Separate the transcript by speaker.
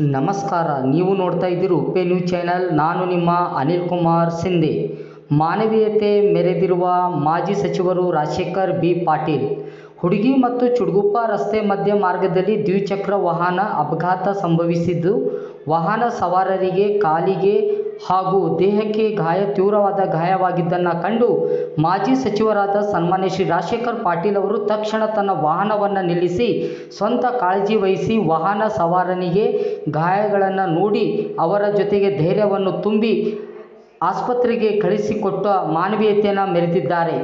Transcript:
Speaker 1: ನಮಸ್ಕಾರ. ನೀವು ನೋಡ್ತಾ ಇದ್ದೀರಿ ಉಪ್ಪೆ ನ್ಯೂಸ್ ಚಾನೆಲ್. ನಾನು ನಿಮ್ಮ ಅನಿಲ್ ಕುಮಾರ್ ಸಿಂಧೆ. ಮಾನವೀಯತೆ ಮೆರೆದಿರುವ ಮಾಜಿ ಸಚಿವರು ರಾಜಶೇಖರ್ ಬಿ. ಪಾಟೀಲ್. ಹುಡುಗಿ ಮತ್ತು ಚುಡುಗುಪ್ಪ ರಸ್ತೆ ಮಧ್ಯ ಮಾರ್ಗದಲ್ಲಿ ದ್ವಿಚಕ್ರ ವಾಹನ ಅಪಘಾತ ಸಂಭವಿಸಿದ್ದು, ವಾಹನ ಸವಾರರಿಗೆ ಕಾಲಿಗೆ ಹಾಗೂ ದೇಹಕ್ಕೆ ಗಾಯ, ತೀವ್ರವಾದ ಗಾಯವಾಗಿದ್ದನ್ನು ಕಂಡು ಮಾಜಿ ಸಚಿವರಾದ ಸನ್ಮಾನ್ಯ ಶ್ರೀ ರಾಜಶೇಖರ್ ಪಾಟೀಲ್ ಅವರು ತಕ್ಷಣ ತನ್ನ ವಾಹನವನ್ನು ನಿಲ್ಲಿಸಿ, ಸ್ವಂತ ಕಾಳಜಿ ವಹಿಸಿ ವಾಹನ ಸವಾರನಿಗೆ ಗಾಯಗಳನ್ನು ನೋಡಿ ಅವರ ಜೊತೆಗೆ ಧೈರ್ಯವನ್ನು ತುಂಬಿ ಆಸ್ಪತ್ರೆಗೆ ಕಳಿಸಿಕೊಟ್ಟ ಮಾನವೀಯತೆಯನ್ನು ಮೆರೆದಿದ್ದಾರೆ.